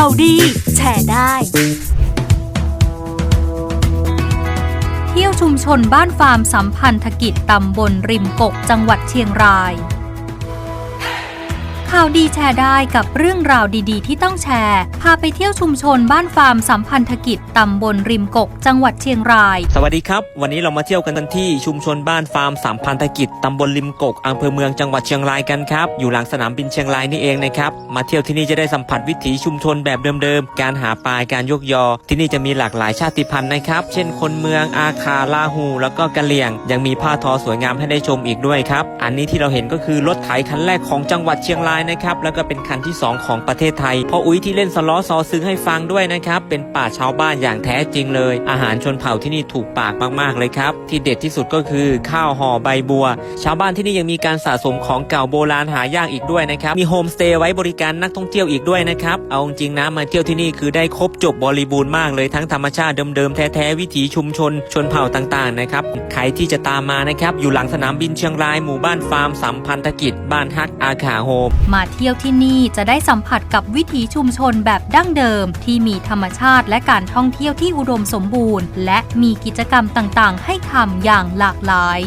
ข่าวดี แชร์ได้ เที่ยวชุมชนบ้านฟาร์มสัมพันธกิจตำบลริมกกจังหวัดเชียงราย ข่าวดีแชร์ได้กับเรื่องราวดีๆ ที่ต้องแชร์ พาไปเที่ยวชุมชนบ้านฟาร์มสัมพันธกิจตำบลริมกก จังหวัดเชียงราย สวัสดีครับ วันนี้เรามาเที่ยวกันที่ชุมชนบ้านฟาร์มสามพันธกิจตำบลริมกกอำเภอเมืองจังหวัดเชียงรายกันครับ อยู่หลังสนามบินเชียงรายนี่เองนะครับ มาเที่ยวที่นี่จะได้สัมผัสวิถีชุมชนแบบเดิมๆ การหาปลาการยกยอ ที่นี่จะมีหลากหลายชาติพันธุ์นะครับ เช่น คนเมืองอาคาลาหู แล้วก็กะเหลี่ยง ยังมีผ้าทอสวยงามให้ได้ชมอีกด้วยครับ อันนี้ที่เราเห็นก็คือรถไถคันแรกของจังหวัดเชียงรายนะครับ แล้วก็เป็นคันที่สองของประเทศไทยพ่ออุ้ยที่เล่นสล้อซอซึ้งให้ฟังด้วยนะครับ เป็นป่าชาวบ้านอย่างแท้จริงเลย อาหารชนเผ่าที่นี่ถูกปากมากๆเลยครับ ที่เด็ดที่สุดก็คือข้าวห่อใบบัว ชาวบ้านที่นี่ยังมีการสะสมของเก่าโบราณหายากอีกด้วยนะครับ มีโฮมสเตย์ไว้บริการนักท่องเที่ยวอีกด้วยนะครับ เอาจริงนะมาเที่ยวที่นี่คือได้ครบจบบริบูรณ์มากเลยทั้งธรรมชาติเดิมๆแท้ๆวิถีชุมชน ชนเผ่าต่างๆนะครับใครที่จะตามมานะครับอยู่หลังสนามบินเชียงรายหมู่บ้านฟาร์มสัมพันธกิจบ้านฮักอาขาโฮมมาเที่ยวที่นี่จะได้สัมผัสกับวิถีชุมชนแบบดั้งเดิม ที่มีธรรมชาติและการท่องเที่ยวที่อุดมสมบูรณ์ และมีกิจกรรมต่างๆ ให้ทำอย่างหลากหลาย